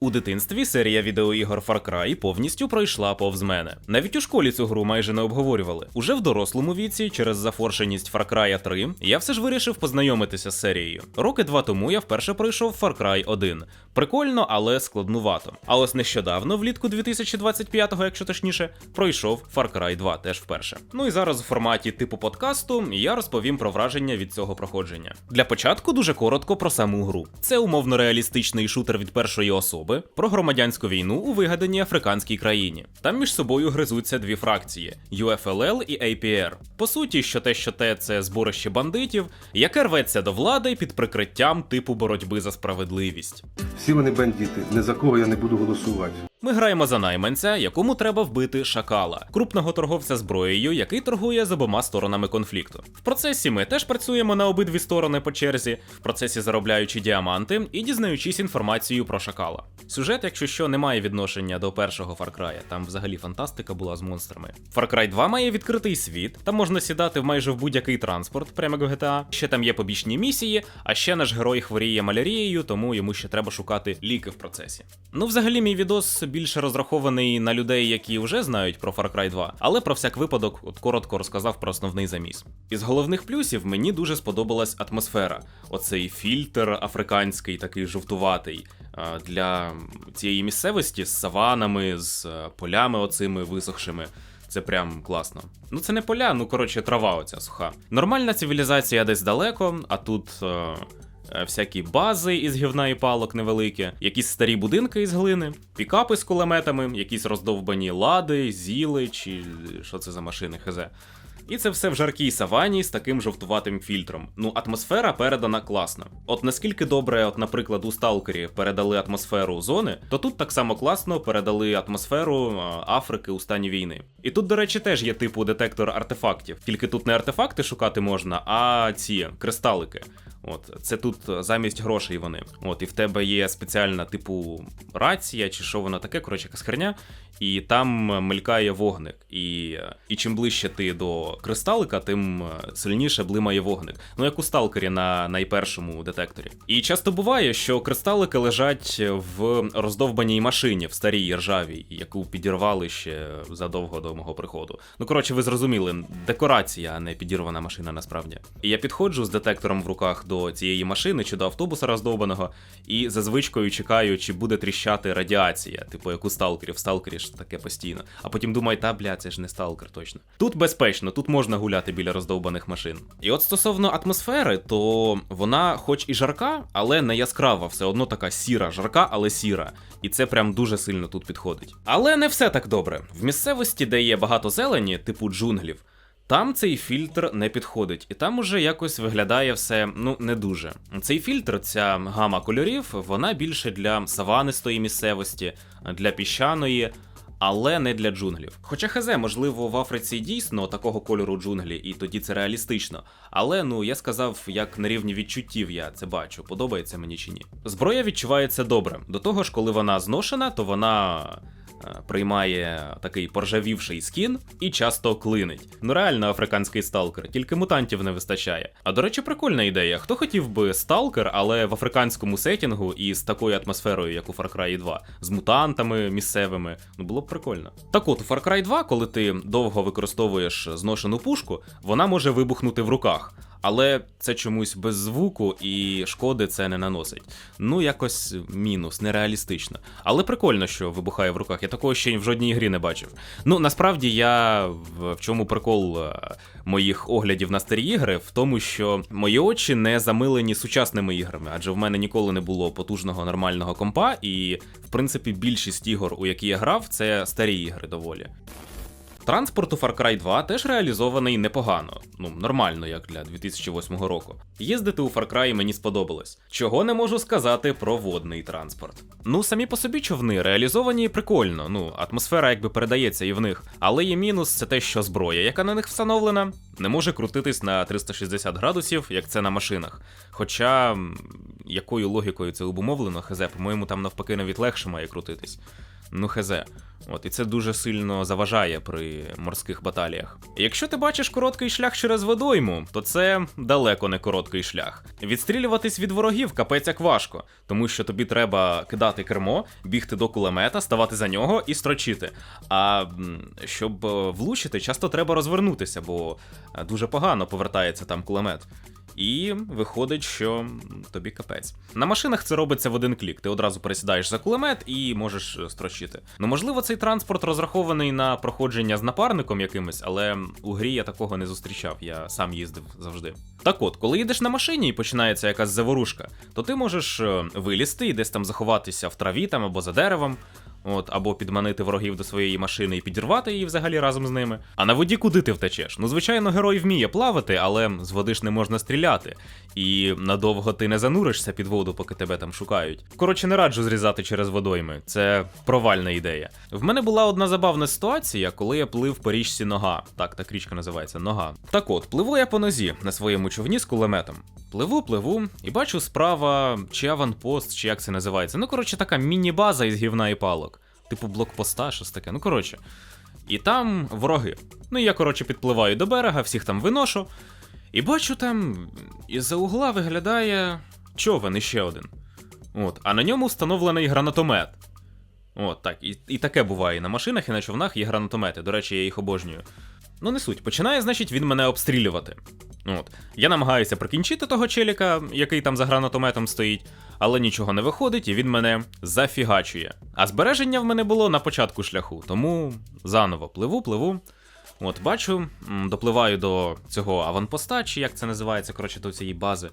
У дитинстві серія відеоігор Far Cry повністю пройшла повз мене. Навіть у школі цю гру майже не обговорювали. Уже в дорослому віці, через зафоршеність Far Cry 3, я все ж вирішив познайомитися з серією. Роки два тому я вперше пройшов Far Cry 1. Прикольно, але складнувато. А ось нещодавно, влітку 2025-го, якщо точніше, пройшов Far Cry 2 теж вперше. Ну і зараз у форматі типу подкасту я розповім про враження від цього проходження. Для початку дуже коротко про саму гру. Це умовно реалістичний шутер від першої особи про громадянську війну у вигаданій африканській країні. Там між собою гризуться дві фракції: UFLL і APR. По суті, що те, що те, це зборище бандитів, яке рветься до влади під прикриттям типу боротьби за справедливість. Всі вони бандити, ні за кого я не буду голосувати. Ми граємо за найманця, якому треба вбити шакала, крупного торговця зброєю, який торгує з обома сторонами конфлікту. В процесі ми теж працюємо на обидві сторони по черзі, в процесі заробляючи діаманти і дізнаючись інформацію про шакала. Сюжет, якщо що, не має відношення до першого Far Cry, там взагалі фантастика була з монстрами. Far Cry 2 має відкритий світ, там можна сідати в майже в будь-який транспорт, прямо як в GTA. Ще там є побічні місії, а ще наш герой хворіє малярією, тому йому ще треба шукати ліки в процесі. Ну, взагалі, мій відос більше розрахований на людей, які вже знають про Far Cry 2, але про всяк випадок от коротко розказав про основний заміс. Із головних плюсів мені дуже сподобалась атмосфера. Оцей фільтр африканський, такий жовтуватий. Для цієї місцевості з саванами, з е, полями оцими висохшими. Це прям класно. Ну це не поля, ну коротше, трава оця суха. Нормальна цивілізація десь далеко, а тут. е, Всякі бази із гівна і палок невеликі, якісь старі будинки із глини, пікапи з кулеметами, якісь роздовбані лади, зіли чи що це за машини, хз. І це все в жаркій савані з таким жовтуватим фільтром. Ну, атмосфера передана класно. От наскільки добре, от, наприклад, у Сталкері передали атмосферу зони, то тут так само класно передали атмосферу Африки у стані війни. І тут, до речі, теж є типу детектор артефактів. Тільки тут не артефакти шукати можна, а ці кристалики. От, це тут замість грошей вони. От, і в тебе є спеціальна, типу, рація, чи що воно таке, коротше, якась херня, і там мелькає вогник. І, і чим ближче ти до кристалика, тим сильніше блимає вогник. Ну, як у сталкері на найпершому детекторі. І часто буває, що кристалики лежать в роздовбаній машині, в старій ржавій, яку підірвали ще задовго до мого приходу. Ну, коротше, ви зрозуміли, декорація, а не підірвана машина насправді. І я підходжу з детектором в руках до цієї машини чи до автобуса роздовбаного, і за звичкою чекаю, чи буде тріщати радіація, типу як у сталкері. В сталкері ж таке постійно. А потім думаю, та бля, це ж не сталкер точно. Тут безпечно, тут можна гуляти біля роздовбаних машин. І от стосовно атмосфери, то вона, хоч і жарка, але не яскрава, все одно така сіра, жарка, але сіра. І це прям дуже сильно тут підходить. Але не все так добре. В місцевості, де є багато зелені, типу джунглів. Там цей фільтр не підходить, і там уже якось виглядає все ну не дуже. Цей фільтр, ця гама кольорів, вона більше для саванистої місцевості, для піщаної. Але не для джунглів. Хоча хз, можливо, в Африці дійсно такого кольору джунглі, і тоді це реалістично. Але ну я сказав, як на рівні відчуттів я це бачу, подобається мені чи ні. Зброя відчувається добре. До того ж, коли вона зношена, то вона приймає такий поржавівший скін і часто клинить. Ну реально африканський сталкер, тільки мутантів не вистачає. А до речі, прикольна ідея. Хто хотів би сталкер, але в африканському сетінгу і з такою атмосферою, як у Far Cry 2, з мутантами місцевими, ну було б прикольно. Так от, у Far Cry 2, коли ти довго використовуєш зношену пушку, вона може вибухнути в руках. Але це чомусь без звуку і шкоди це не наносить. Ну, якось мінус, нереалістично. Але прикольно, що вибухає в руках. Я такого ще в жодній грі не бачив. Ну, насправді я в, чому прикол е, моїх оглядів на старі ігри, в тому, що мої очі не замилені сучасними іграми, адже в мене ніколи не було потужного нормального компа, і в принципі більшість ігор, у які я грав, це старі ігри доволі. Транспорт у Far Cry 2 теж реалізований непогано, ну нормально, як для 2008 року. Їздити у Far Cry мені сподобалось. Чого не можу сказати про водний транспорт. Ну, самі по собі човни реалізовані прикольно, ну, атмосфера якби передається і в них. Але є мінус це те, що зброя, яка на них встановлена, не може крутитись на 360 градусів, як це на машинах. Хоча якою логікою це обумовлено, хз, по-моєму, там навпаки навіть легше має крутитись. Ну, хз. От, і це дуже сильно заважає при морських баталіях. Якщо ти бачиш короткий шлях через водойму, то це далеко не короткий шлях. Відстрілюватись від ворогів капець як важко, тому що тобі треба кидати кермо, бігти до кулемета, ставати за нього і строчити. А щоб е, влучити, часто треба розвернутися, бо дуже погано повертається там кулемет. І виходить, що тобі капець. На машинах це робиться в один клік. Ти одразу пересідаєш за кулемет і можеш е, строчити. Ну можливо, цей транспорт розрахований на проходження з напарником якимось, але у грі я такого не зустрічав. Я сам їздив завжди. Так от, коли їдеш на машині і починається якась заворушка, то ти можеш е, вилізти і десь там заховатися в траві там або за деревом. От, або підманити ворогів до своєї машини і підірвати її взагалі разом з ними. А на воді куди ти втечеш? Ну, звичайно, герой вміє плавати, але з води ж не можна стріляти. І надовго ти не зануришся під воду, поки тебе там шукають. Коротше, не раджу зрізати через водойми. Це провальна ідея. В мене була одна забавна ситуація, коли я плив по річці нога. Так, так річка називається нога. Так от, пливу я по нозі на своєму човні з кулеметом. Пливу, пливу, і бачу справа чи аванпост, чи як це називається. Ну, коротше, така міні-база із гівна і палок. Типу блокпоста, щось таке. Ну, коротше. І там вороги. Ну, я, коротше, підпливаю до берега, всіх там виношу. І бачу там, із-за угла виглядає човен іще один. От, а на ньому встановлений гранатомет. От, так, і, і таке буває. На машинах і на човнах є гранатомети. До речі, я їх обожнюю. Ну, не суть. Починає, значить, він мене обстрілювати. От. Я намагаюся прикінчити того челіка, який там за гранатометом стоїть, але нічого не виходить, і він мене зафігачує. А збереження в мене було на початку шляху, тому заново пливу, пливу. От, бачу, допливаю до цього аванпоста, чи як це називається, коротше, до цієї бази,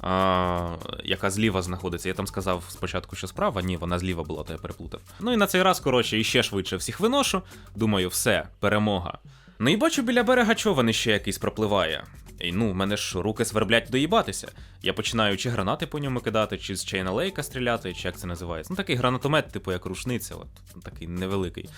а, яка зліва знаходиться. Я там сказав спочатку, що справа, ні, вона зліва була, то я переплутав. Ну і на цей раз, коротше, іще швидше всіх виношу. Думаю, все, перемога. Ну і бачу, біля берега човен іще якийсь пропливає. І ну, в мене ж руки сверблять доїбатися. Я починаю чи гранати по ньому кидати, чи з чейна лейка стріляти, чи як це називається. Ну такий гранатомет, типу як рушниця, от такий невеликий.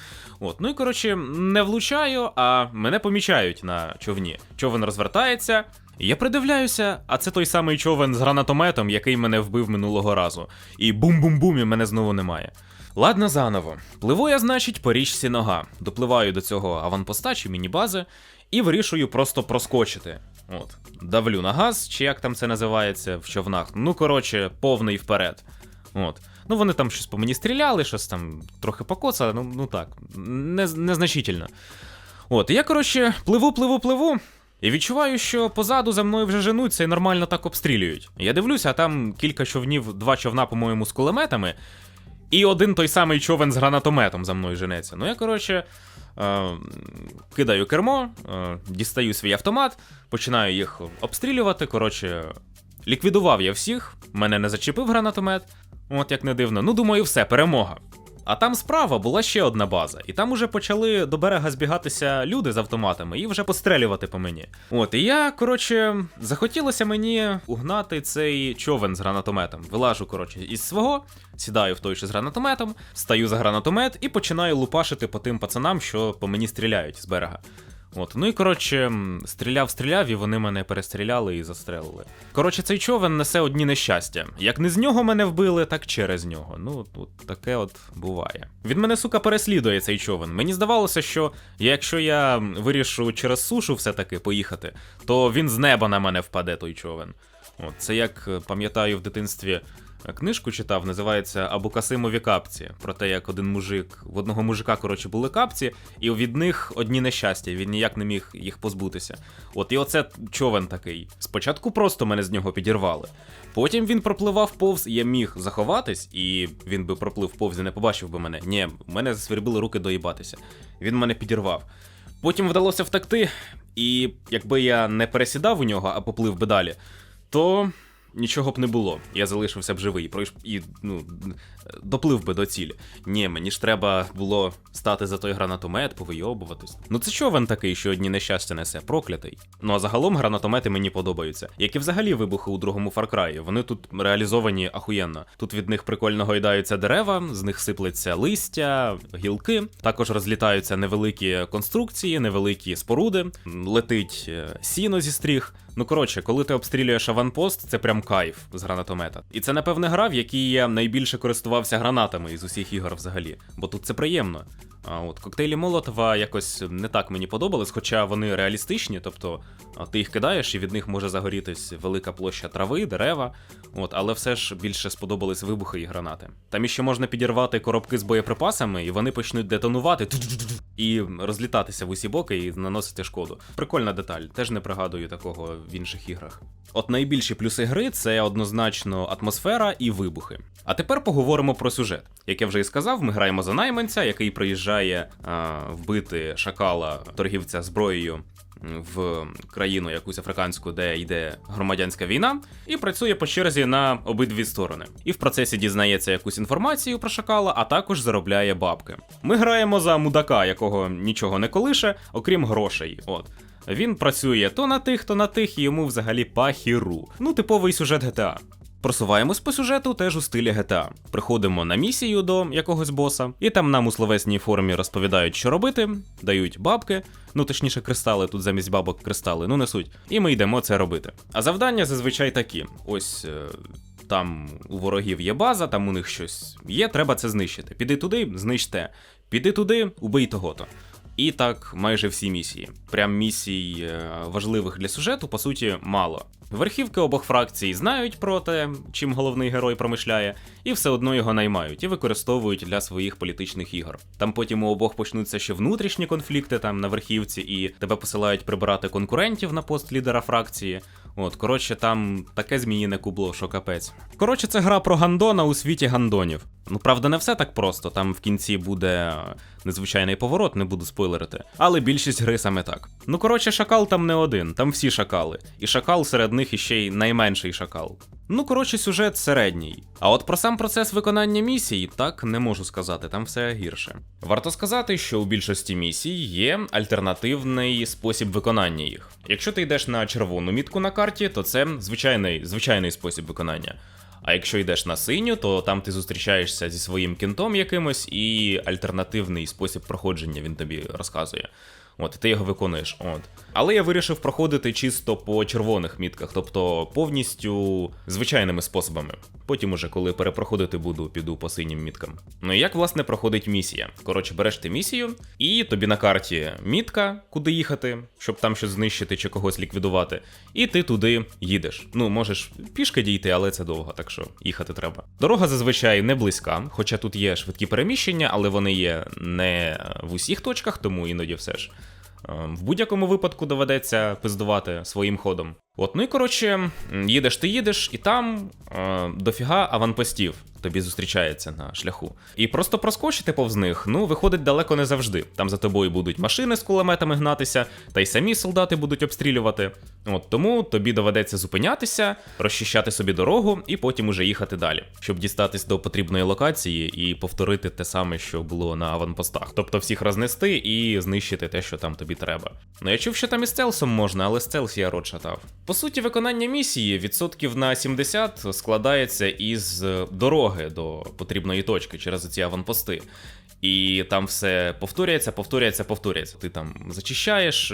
От, ну і коротше, не влучаю, а мене помічають на човні. Човен розвертається. Я придивляюся, а це той самий човен з гранатометом, який мене вбив минулого разу. І бум-бум-бум, і мене знову немає. Ладно, заново. Пливу я, значить, по річці нога. Допливаю до цього аванпоста чи міні-бази і вирішую просто проскочити. От, давлю на газ, чи як там це називається в човнах. Ну, коротше, повний вперед. От. Ну, вони там щось по мені стріляли, щось там трохи покоцали, ну, ну так, не, незначительно. От, я, коротше, пливу, пливу, пливу. І відчуваю, що позаду за мною вже женуться і нормально так обстрілюють. Я дивлюся, а там кілька човнів, два човна, по-моєму, з кулеметами, і один той самий човен з гранатометом за мною женеться. Ну я, коротше, е, кидаю кермо, е, дістаю свій автомат, починаю їх обстрілювати. Коротше, ліквідував я всіх, мене не зачепив гранатомет. От як не дивно. Ну, думаю, все, перемога. А там справа була ще одна база, і там уже почали до берега збігатися люди з автоматами і вже пострелювати по мені. От, і я, коротше, захотілося мені угнати цей човен з гранатометом. Вилажу, коротше, із свого, сідаю в той же з гранатометом, стаю за гранатомет і починаю лупашити по тим пацанам, що по мені стріляють з берега. От, ну і коротше, стріляв, стріляв, і вони мене перестріляли і застрелили. Коротше, цей човен несе одні нещастя. Як не з нього мене вбили, так через нього. Ну, от таке от буває. Від мене, сука, переслідує цей човен. Мені здавалося, що якщо я вирішу через сушу все-таки поїхати, то він з неба на мене впаде, той човен. От, це як е, пам'ятаю в дитинстві. Книжку читав, називається Абукасимові капці. Про те, як один мужик, в одного мужика, коротше, були капці, і від них одні нещастя, він ніяк не міг їх позбутися. От і оце човен такий. Спочатку просто мене з нього підірвали. Потім він пропливав повз, і я міг заховатись, і він би проплив повз і не побачив би мене. Ні, в мене засвербили руки доїбатися. Він мене підірвав. Потім вдалося втекти, і якби я не пересідав у нього, а поплив би далі, то нічого б не було. Я залишився б живий пройш... і ну, доплив би до цілі. Ні, мені ж треба було стати за той гранатомет, повийобуватись. Ну це човен такий, що одні нещастя несе, проклятий. Ну а загалом гранатомети мені подобаються. Як і взагалі вибухи у другому Far Cry. Вони тут реалізовані ахуєнно. Тут від них прикольно гойдаються дерева, з них сиплеться листя, гілки. Також розлітаються невеликі конструкції, невеликі споруди, летить е, сіно зі стріх. Ну коротше, коли ти обстрілюєш аванпост, це прям кайф з гранатомета. І це, напевне, гра, в якій я найбільше користувався гранатами із усіх ігор взагалі. Бо тут це приємно. А от коктейлі Молотова якось не так мені подобались, хоча вони реалістичні, тобто ти їх кидаєш, і від них може загорітись велика площа трави, дерева. От, але все ж більше сподобались вибухи і гранати. Там іще можна підірвати коробки з боєприпасами, і вони почнуть детонувати і розлітатися в усі боки і наносити шкоду. Прикольна деталь, теж не пригадую такого в інших іграх. От найбільші плюси гри це однозначно атмосфера і вибухи. А тепер поговоримо про сюжет. Як я вже і сказав, ми граємо за найманця, який приїжджає а, вбити шакала торгівця зброєю в країну якусь африканську, де йде громадянська війна, і працює по черзі на обидві сторони. І в процесі дізнається якусь інформацію про шакала, а також заробляє бабки. Ми граємо за мудака, якого нічого не колише, окрім грошей. От. Він працює то на тих, то на тих, і йому взагалі пахіру. Ну, типовий сюжет GTA. Просуваємось по сюжету теж у стилі GTA. Приходимо на місію до якогось боса, і там нам у словесній формі розповідають, що робити, дають бабки, ну точніше, кристали, тут замість бабок кристали, ну не суть. І ми йдемо це робити. А завдання зазвичай такі: ось. е, Там у ворогів є база, там у них щось є, треба це знищити. Піди туди, знищте. Піди туди, убий того-то. І так майже всі місії. Прям місій е, важливих для сюжету, по суті, мало. Верхівки обох фракцій знають про те, чим головний герой промишляє, і все одно його наймають і використовують для своїх політичних ігор. Там потім у обох почнуться ще внутрішні конфлікти там на верхівці, і тебе посилають прибирати конкурентів на пост лідера фракції. От, коротше, там таке зміїне кубло, що капець. Коротше, це гра про гандона у світі гандонів. Ну, правда, не все так просто. Там в кінці буде незвичайний поворот, не буду спойлерити. Але більшість гри саме так. Ну, коротше, шакал там не один, там всі шакали. І шакал серед них іще й найменший шакал. Ну, коротше, сюжет середній. А от про сам процес виконання місій так не можу сказати, там все гірше. Варто сказати, що у більшості місій є альтернативний спосіб виконання їх. Якщо ти йдеш на червону мітку на карті, то це звичайний, звичайний спосіб виконання. А якщо йдеш на синю, то там ти зустрічаєшся зі своїм кінтом якимось, і альтернативний спосіб проходження він тобі розказує. От, ти його виконуєш. От. Але я вирішив проходити чисто по червоних мітках, тобто повністю звичайними способами. Потім, уже, коли перепроходити буду, піду по синім міткам. Ну і як власне проходить місія? Коротше, береш ти місію, і тобі на карті мітка, куди їхати, щоб там щось знищити чи когось ліквідувати. І ти туди їдеш. Ну, можеш пішки дійти, але це довго, так що їхати треба. Дорога зазвичай не близька, хоча тут є швидкі переміщення, але вони є не в усіх точках, тому іноді все ж. Е, В будь-якому випадку доведеться пиздувати своїм ходом. От, ну і коротше, їдеш ти їдеш, і там е, дофіга аванпостів тобі зустрічається на шляху. І просто проскочити повз них, ну, виходить далеко не завжди. Там за тобою будуть машини з кулеметами гнатися, та й самі солдати будуть обстрілювати. От тому тобі доведеться зупинятися, розчищати собі дорогу і потім уже їхати далі, щоб дістатись до потрібної локації і повторити те саме, що було на аванпостах. Тобто всіх рознести і знищити те, що там тобі треба. Ну я чув, що там і стелсом можна, але стелс я рот шатав. По суті, виконання місії відсотків на 70 складається із е, дороги до потрібної точки через ці аванпости. І там все повторюється, повторюється, повторюється. Ти там зачищаєш,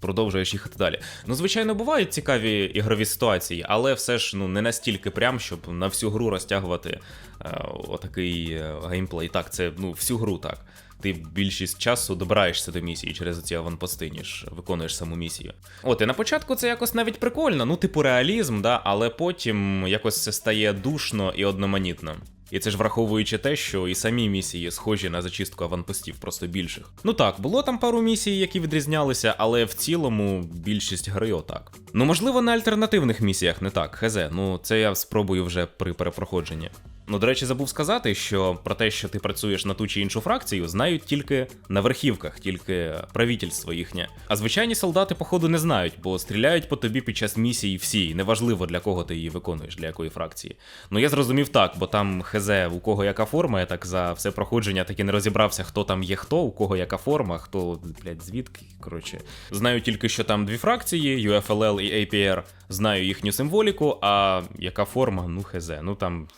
продовжуєш їхати далі. Ну, звичайно, бувають цікаві ігрові ситуації, але все ж ну не настільки прям, щоб на всю гру розтягувати е, отакий е, геймплей. Так, це ну всю гру так. Ти більшість часу добираєшся до місії через ці аванпости, ніж виконуєш саму місію. От і на початку це якось навіть прикольно, ну, типу реалізм, да, але потім якось це стає душно і одноманітно. І це ж враховуючи те, що і самі місії схожі на зачистку аванпостів, просто більших. Ну так, було там пару місій, які відрізнялися, але в цілому більшість гри отак. Ну можливо, на альтернативних місіях не так, хезе. Ну це я спробую вже при перепроходженні. Ну, до речі, забув сказати, що про те, що ти працюєш на ту чи іншу фракцію, знають тільки на верхівках, тільки правительство їхнє. А звичайні солдати, походу, не знають, бо стріляють по тобі під час місії всі, неважливо для кого ти її виконуєш, для якої фракції. Ну я зрозумів так, бо там хезе, у кого яка форма, я так за все проходження таки не розібрався, хто там є хто, у кого яка форма, хто, блядь, звідки. Коротше, знаю тільки, що там дві фракції, UFLL і APR, знаю їхню символіку, а яка форма, ну хезе, ну там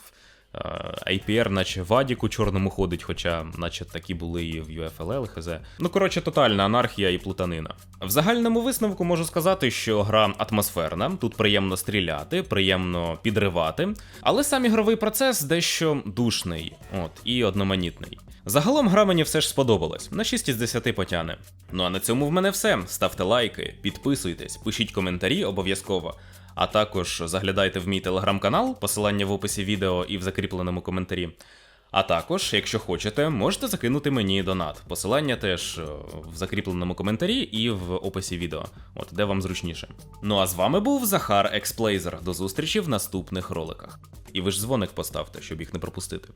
Е, APR, наче в у чорному ходить, хоча, наче такі були і в UFLL, хз. Ну, коротше, тотальна анархія і плутанина. В загальному висновку можу сказати, що гра атмосферна, тут приємно стріляти, приємно підривати, але сам ігровий процес дещо душний, от, і одноманітний. Загалом гра мені все ж сподобалась, на 6 із 10 потяне. Ну а на цьому в мене все. Ставте лайки, підписуйтесь, пишіть коментарі обов'язково. А також заглядайте в мій телеграм-канал, посилання в описі відео і в закріпленому коментарі. А також, якщо хочете, можете закинути мені донат. Посилання теж е, в закріпленому коментарі і в описі відео, от де вам зручніше. Ну а з вами був Захар Експлейзер. До зустрічі в наступних роликах. І ви ж дзвоник поставте, щоб їх не пропустити.